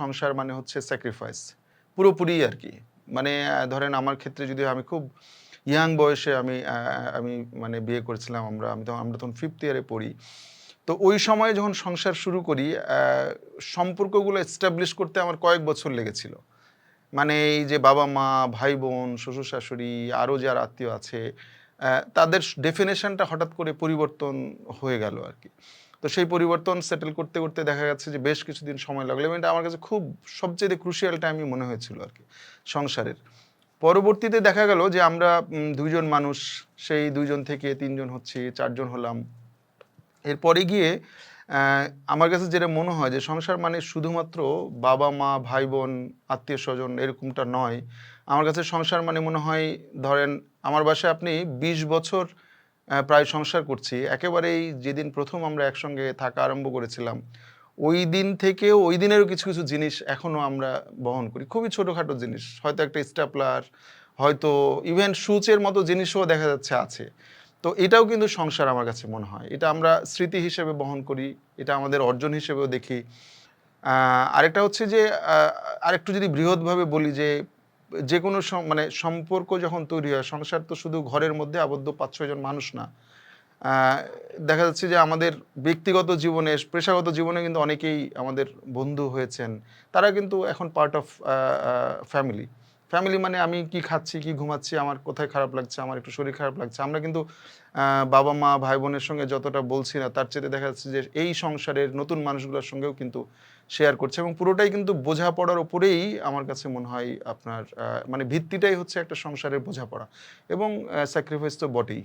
সংসার মানে হচ্ছে স্যাক্রিফাইস পুরোপুরি আর কি। মানে ধরেন আমার ক্ষেত্রে যদি আমি খুব ইয়াং বয়সে আমি আমি মানে বিয়ে করেছিলাম আমরা, আমি তখন, আমরা তখন ফিফথ ইয়ারে পড়ি। তো ওই সময়ে যখন সংসার শুরু করি সম্পর্কগুলো এস্টাবলিশ করতে আমার কয়েক বছর লেগেছিল। মানে এই যে বাবা মা ভাই বোন শ্বশুর শাশুড়ি আরও যার আত্মীয় আছে তাদের ডেফিনেশনটা হঠাৎ করে পরিবর্তন হয়ে গেল আর কি। তো সেই পরিবর্তন সেটেল করতে করতে দেখা যাচ্ছে যে বেশ কিছুদিন সময় লাগল এবং এটা আমার কাছে খুব সবচেয়ে ক্রুশিয়াল টাইমই মনে হয়েছিল আর কি সংসারের। পরবর্তীতে দেখা গেল যে আমরা দুইজন মানুষ, সেই দুইজন থেকে তিনজন হচ্ছে, চারজন হলাম এরপরে গিয়ে আমার কাছে যেটা মনে হয় যে সংসার মানে শুধুমাত্র বাবা, মা ভাই বোন আত্মীয় স্বজন এরকমটা নয়। আমার কাছে সংসার মানে মনে হয়, ধরেন আমার বাসায় আপনি বিশ বছর প্রায় সংসার করছি। একেবারেই যেদিন প্রথম আমরা একসঙ্গে থাকা আরম্ভ করেছিলাম, ওই দিন থেকে ওই দিনেরও কিছু কিছু জিনিস এখনও আমরা বহন করি। খুবই ছোটোখাটো জিনিস, হয়তো একটা স্টাপলার হয়তো ইভেন সুচের মতো জিনিসও দেখা যাচ্ছে আছে। তো এটাও কিন্তু সংসার আমার কাছে মনে হয়। এটা আমরা স্মৃতি হিসেবে বহন করি, এটা আমাদের অর্জন হিসেবেও দেখি। আরেকটা হচ্ছে যে আরেকটু যদি বৃহৎভাবে বলি যে যে কোনো মানে সম্পর্ক যখন তৈরি হয়, সংসার তো শুধু ঘরের মধ্যে আবদ্ধ পাঁচ ছয়জন মানুষ না। দেখা যাচ্ছে যে আমাদের ব্যক্তিগত জীবনে, পেশাগত জীবনে কিন্তু অনেকেই আমাদের বন্ধু হয়েছেন। তারা কিন্তু এখন পার্ট অফ ফ্যামিলি ফ্যামিলি মানে আমি কি খাচ্ছি, কি ঘুমাচ্ছি, আমার কোথায় খারাপ লাগছে, আমার একটু শরীর খারাপ লাগছে। আমরা কিন্তু বাবা মা, ভাই বোনের সঙ্গে যতটা বলছি না, তার চেয়ে দেখা যাচ্ছে যে এই সংসারের নতুন মানুষগুলোর সঙ্গেও কিন্তু শেয়ার করছে এবং পুরোটাই কিন্তু বোঝাপড়ার ওপরেই আমার কাছে মনে হয় আপনার মানে ভিত্তিটাই হচ্ছে একটা সংসারের বোঝাপড়া এবং স্যাক্রিফাইস তো বটেই।